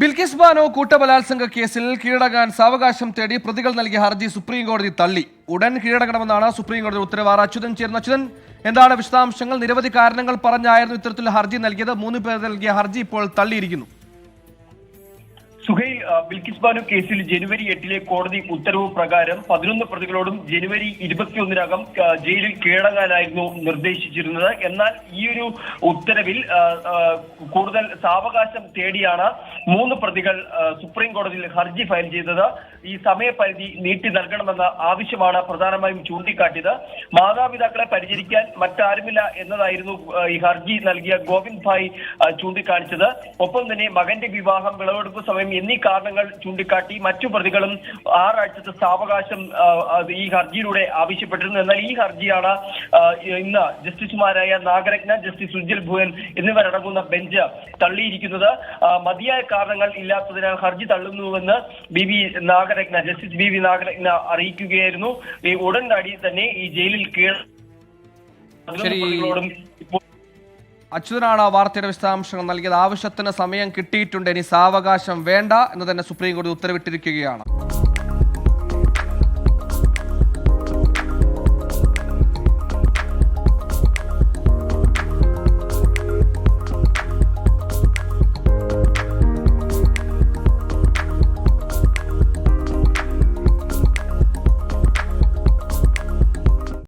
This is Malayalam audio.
ബിൽക്കിസ് ബാനോ കൂട്ടബലാത്സംഗ കേസിൽ കീഴടങ്ങാൻ സാവകാശം തേടി പ്രതികൾ നൽകിയ ഹർജി സുപ്രീം കോടതി തള്ളി. ഉടൻ കീഴടങ്ങണമെന്നാണ് സുപ്രീം കോടതി ഉത്തരവ് ആർ അച്യുതൻ ചേർന്ന അച്യുതൻ. എന്താണ് വിശദാംശങ്ങൾ? നിരവധി കാരണങ്ങൾ പറഞ്ഞായിരുന്നു ഇത്തരത്തിൽ ഹർജി നൽകിയത്. മൂന്ന് പേർ നൽകിയ ഹർജി ഇപ്പോൾ തള്ളിയിരിക്കുന്നു. സുഹൈൽ ബിൽക്കിസ് ബാനു കേസിൽ ജനുവരി എട്ടിലെ കോടതി ഉത്തരവ് പ്രകാരം പതിനൊന്ന് പ്രതികളോടും ജനുവരി ഇരുപത്തിയൊന്നിനകം ജയിലിൽ കീഴടങ്ങാനായിരുന്നു നിർദ്ദേശിച്ചിരുന്നത്. എന്നാൽ ഈ ഒരു ഉത്തരവിൽ കൂടുതൽ സാവകാശം തേടിയാണ് മൂന്ന് പ്രതികൾ സുപ്രീം കോടതിയിൽ ഹർജി ഫയൽ ചെയ്തത്. ഈ സമയപരിധി നീട്ടി നൽകണമെന്ന ആവശ്യമാണ് പ്രധാനമായും ചൂണ്ടിക്കാട്ടിയത്. മാതാപിതാക്കളെ പരിചരിക്കാൻ മറ്റാരുമില്ല എന്നതായിരുന്നു ഈ ഹർജി നൽകിയ ഗോവിന്ദ് ഭായ് ചൂണ്ടിക്കാണിച്ചത്. ഒപ്പം തന്നെ മകന്റെ വിവാഹം വിളവെടുപ്പ് സമയം എന്നീ കാരണങ്ങൾ ചൂണ്ടിക്കാട്ടി മറ്റു പ്രതികളും ആറാഴ്ചത്തെ സാവകാശം ഈ ഹർജിയിലൂടെ ആവശ്യപ്പെട്ടിരുന്നു. എന്നാൽ ഈ ഹർജിയാണ് ഇന്ന് ജസ്റ്റിസുമാരായ നാഗരത്ന ജസ്റ്റിസ് ഉജ്ജൽ ഭുവൻ എന്നിവരടങ്ങുന്ന ബെഞ്ച് തള്ളിയിരിക്കുന്നത്. മതിയായ കാരണങ്ങൾ ഇല്ലാത്തതിനാൽ ഹർജി തള്ളുന്നുവെന്ന് B V Nagarathna justice B V Nagarathna അറിയിക്കുകയായിരുന്നു. ഉടൻ തന്നെ ഈ ജയിലിൽ കീഴ. പ്രതികളോടും ഇപ്പോൾ അച്യുതനാണ് വാർത്തയുടെ വിശദാംശങ്ങൾ നൽകിയത്. ആവശ്യത്തിന് സമയം കിട്ടിയിട്ടുണ്ട്. ഇനി സാവകാശം വേണ്ട എന്ന് തന്നെ സുപ്രീം കോടതി ഉത്തരവിട്ടിരിക്കുകയാണ്.